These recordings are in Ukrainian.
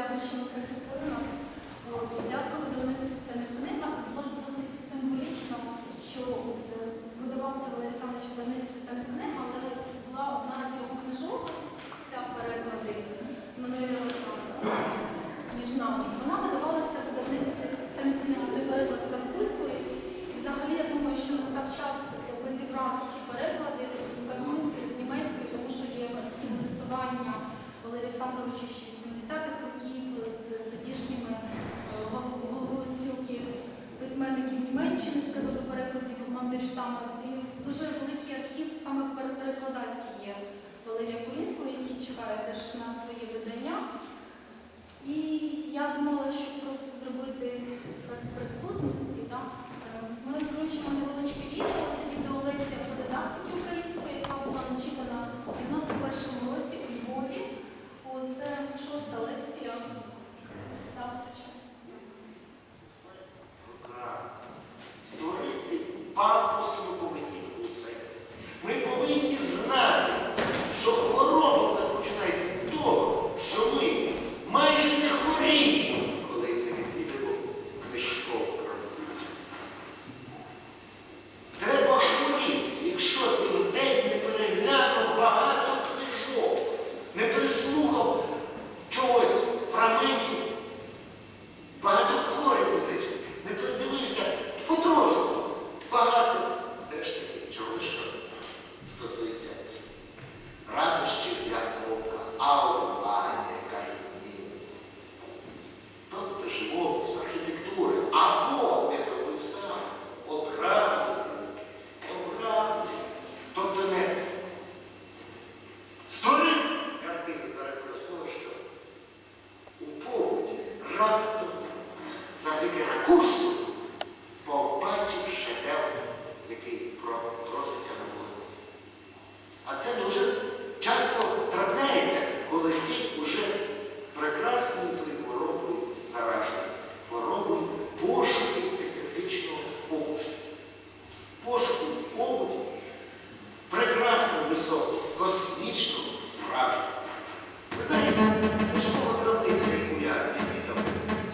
дякую, що ви прихистили нас. Дякую видавництву саме Свинина. Досить символічно, що е, видавався Олександр Чорниць саме книг, але була одна з його книжок, ця переклади Мануеля Леснаса між нами. Вона видавалася видавництві саме книг, переклад з французької. І взагалі я думаю, що настав час якби зібрати всі переклади з французької, з німецької, тому що є листування Валерія Олександровича ще. присутність.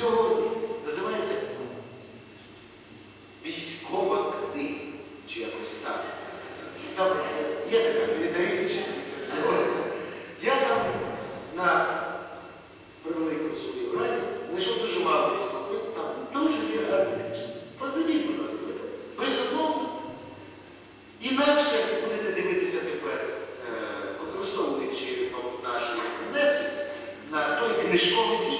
Цього називається ну, військова книга, чи якось так. Там є така передаюча. Я там на превелику свою радість знайшов дуже мало військових, там дуже є гарні речі. Позадіть, будь ласка, безумовно. Інакше будете дивитися тепер, е, використовуючи наші рекомендації на той книжковий світ.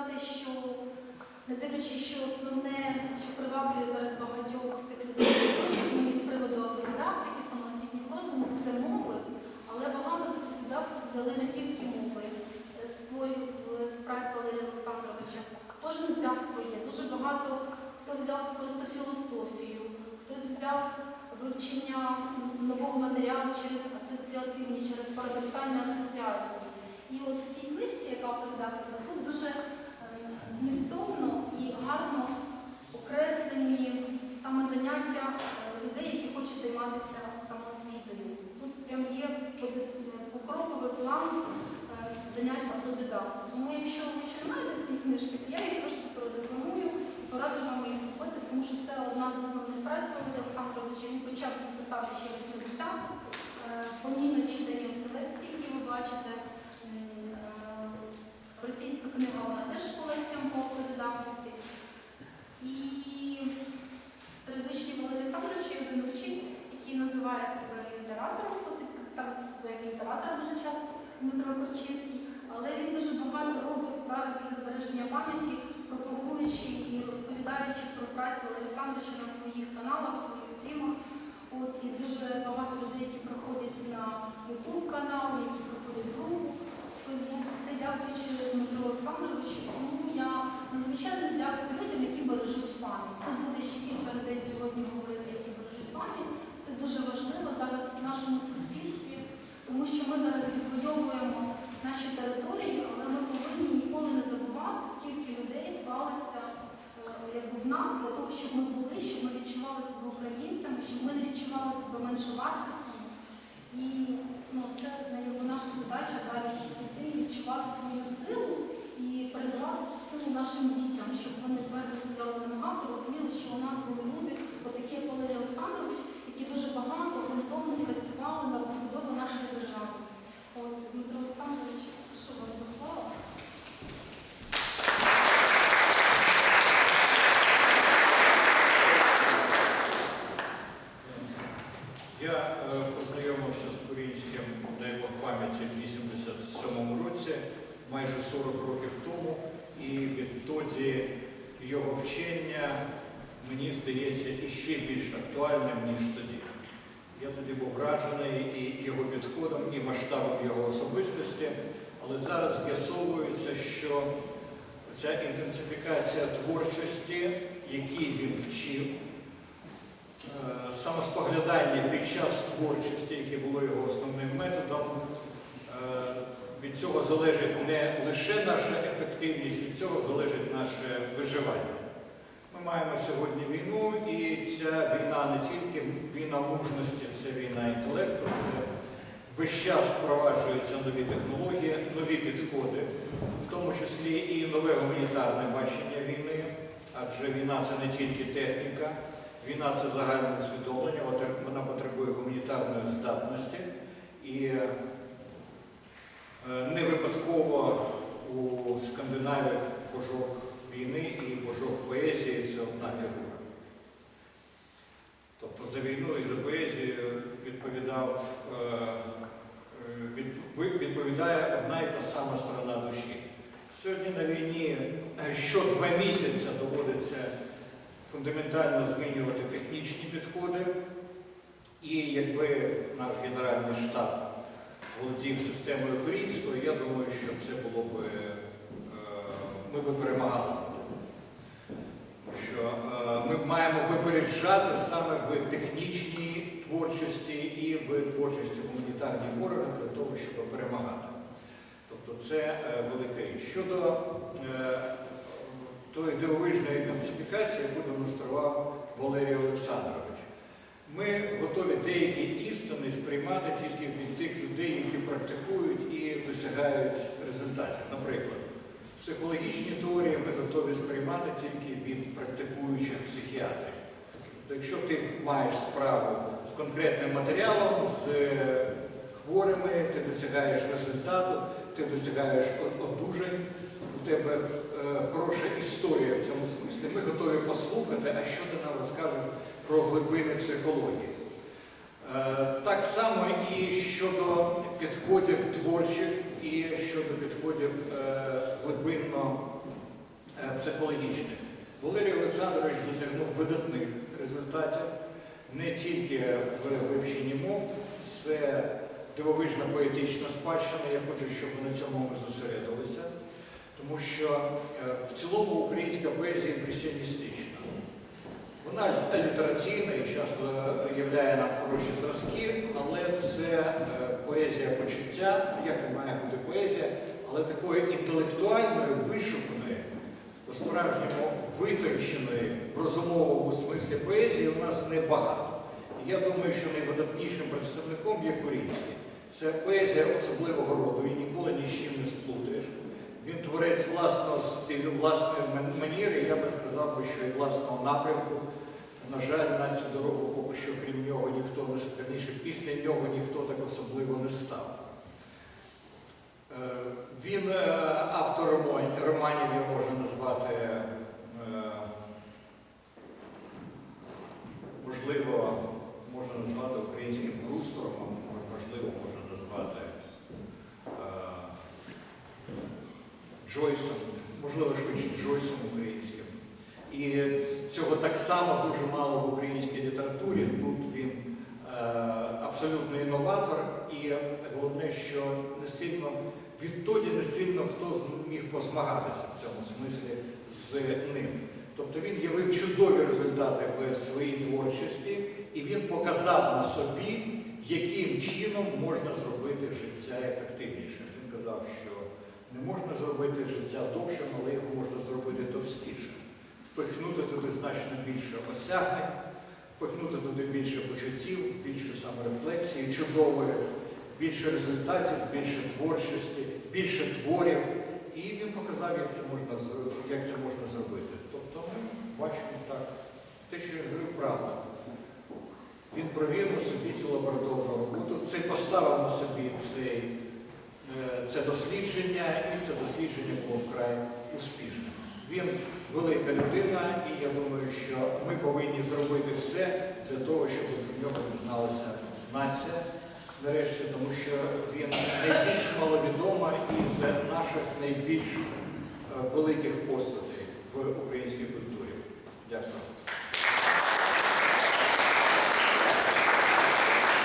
Сказати, що не дивлячись, що основне, що приваблює зараз багатьох тих людей, хочуть мені з приводу автодидактики, самоосвітніх роздумів, це мови, але багато з автодидактів взяли не тільки мови, е, створів з праць Валерія Олександровича. Кожен взяв своє. Дуже багато хто взяв просто філософію, хтось взяв вивчення нового матеріалу через асоціативні, через парадоксальні асоціації. І от в цій книжці, яка автодидактика, тут дуже е, змістовно і гарно окреслені саме заняття е, людей, які хочуть займатися самоосвітою. Тут прям є поди- е, покроковий план е, занять автодидактом. Тому якщо ви ще не маєте ці книжки, то я їх трошки прорекламую і пораджу вам їх купити, тому що це одна з основних праць Леоніда Олександровича. Він почав писати ще в 80-х. Е, Поміна читання це лекції, які ви бачите. М, е, Російська книга вона теж по лекціям по автодидактиці. І середучний Валерій Олександрович є один учень, який називає себе літератором, просить представити себе як літератора дуже часто Дмитро Корчинський, але він дуже багато робить зараз для збереження пам'яті, пропагуючи і розповідаючи про працю Валерія Олександровича на своїх каналах, своїх стрімах. От і дуже багато людей, які приходять на YouTube канал, які приходять в групу в Фейсбук. Це дякуючи Дмитру Олександровичу. Тому я надзвичайно дякую людям, які бережуть пам'ять. Тут буде ще кілька людей сьогодні говорити, які бережуть пам'ять. Це дуже важливо зараз в нашому суспільстві, тому що ми зараз відвоюємо наші території, але ми повинні ніколи не забувати, скільки людей вклалися е, в нас для того, щоб ми були, щоб ми відчували себе українцями, щоб ми не відчували себе меншовартісними. І ну, це якби, наша задача далі йти, відчувати свою силу і передавати цю силу нашим дітям, щоб вони твердо стояли на ногах і розуміли, що у нас були люди, отакі як Валерій Олександрович, які дуже багато грунтовно працювали на розбудову нашої держави. От, Дмитро Олександрович, прошу вас до слова. Я е, познайомився з Курінським, дай Бог пам'яті, в 87-му році, майже 40 років тому, і відтоді його вчення, мені здається, іще більш актуальним, ніж тоді. Я тоді був вражений і його підходом, і масштабом його особистості, але зараз з'ясовується, що ця інтенсифікація творчості, якій він вчив, Е, самоспоглядання під час творчості, яке було його основним методом, е, від цього залежить не лише наша ефективність, від цього залежить наше виживання. Ми маємо сьогодні війну, і ця війна не тільки війна мужності, це війна інтелекту, це весь час впроваджуються нові технології, нові підходи, в тому числі і нове гуманітарне бачення війни, адже війна це не тільки техніка. Війна це загальне усвідомлення, вона потребує гуманітарної здатності. І е, не випадково у Скандинавії божок війни одна фігура. Тобто за війну і за поезію відповідав, е, е, від- відповідає одна і та сама сторона душі. Сьогодні на війні е, що два місяці доводиться фундаментально змінювати технічні підходи. І якби наш Генеральний штаб володів системою українською, я думаю, що це було б ми би перемагали. Що е, ми маємо випереджати саме в технічній творчості і в творчості гуманітарних органах для того, щоб перемагати. Тобто це е, велика річ. Щодо е, тої дивовижної концепікації, яку демонстрував Валерій Олександрович. Ми готові деякі істини сприймати тільки від тих людей, які практикують і досягають результатів. Наприклад, психологічні теорії ми готові сприймати тільки від практикуючих психіатрів. Тобто, якщо ти маєш справу з конкретним матеріалом, з е, хворими, ти досягаєш результату, ти досягаєш одужань, у тебе е, хороша історія в цьому смислі. Ми готові послухати, а що ти нам розкажеш про глибини психології. Е, Так само і щодо підходів творчих, і щодо підходів е, глибинно е, психологічних. Валерій Олександрович досягнув видатних результатів не тільки в вивченні мов, це дивовижна поетична спадщина. Я хочу, щоб ми на цьому ми зосередилися, тому що е, в цілому українська поезія імпресіоністична. Вона літераційна і часто являє нам хороші зразки, але це е, поезія почуття, як і має бути поезія, але такої інтелектуальної, вишуканої, по-справжньому витонченої в розумовому смислі поезії у нас небагато. І я думаю, що найвидатнішим представником є Курінський. Це поезія особливого роду, і ніколи ні з чим не сплутаєш. Він творець власного стилю, власної ман- маніри, я би сказав що і власного напрямку. На жаль, на цю дорогу поки що крім нього ніхто не с- після нього ніхто так особливо не став. Е, Він е, автор роман- романів, його можна назвати, е, можливо, можна назвати українським Брустором, можливо, можна назвати е, Джойсом, можливо, швидше Джойсом українським. І цього так само дуже мало в українській літературі. Тут він е, абсолютний інноватор, і головне, що не сильно відтоді не сильно хто зміг позмагатися в цьому смислі з ним. Тобто він явив чудові результати в своїй творчості, і він показав на собі, яким чином можна зробити життя ефективнішим. Він казав, що не можна зробити життя довшим, але його можна зробити товстішим. Впихнути туди значно більше осягнень, впихнути туди більше почуттів, більше саморефлексії, чудової, більше результатів, більше творчості, більше творів. І він показав, як це можна, як це можна зробити. Тобто ми бачимо так, те, що я говорив, правда. Він провів на собі цю лабораторну роботу, це поставив на собі цей, це дослідження, і це дослідження було вкрай успішним. Він велика людина, і я думаю, що ми повинні зробити все для того, щоб про нього дізналася нація нарешті, тому що він найбільш маловідома із наших найбільш е, великих постатей в українській культурі. Дякую.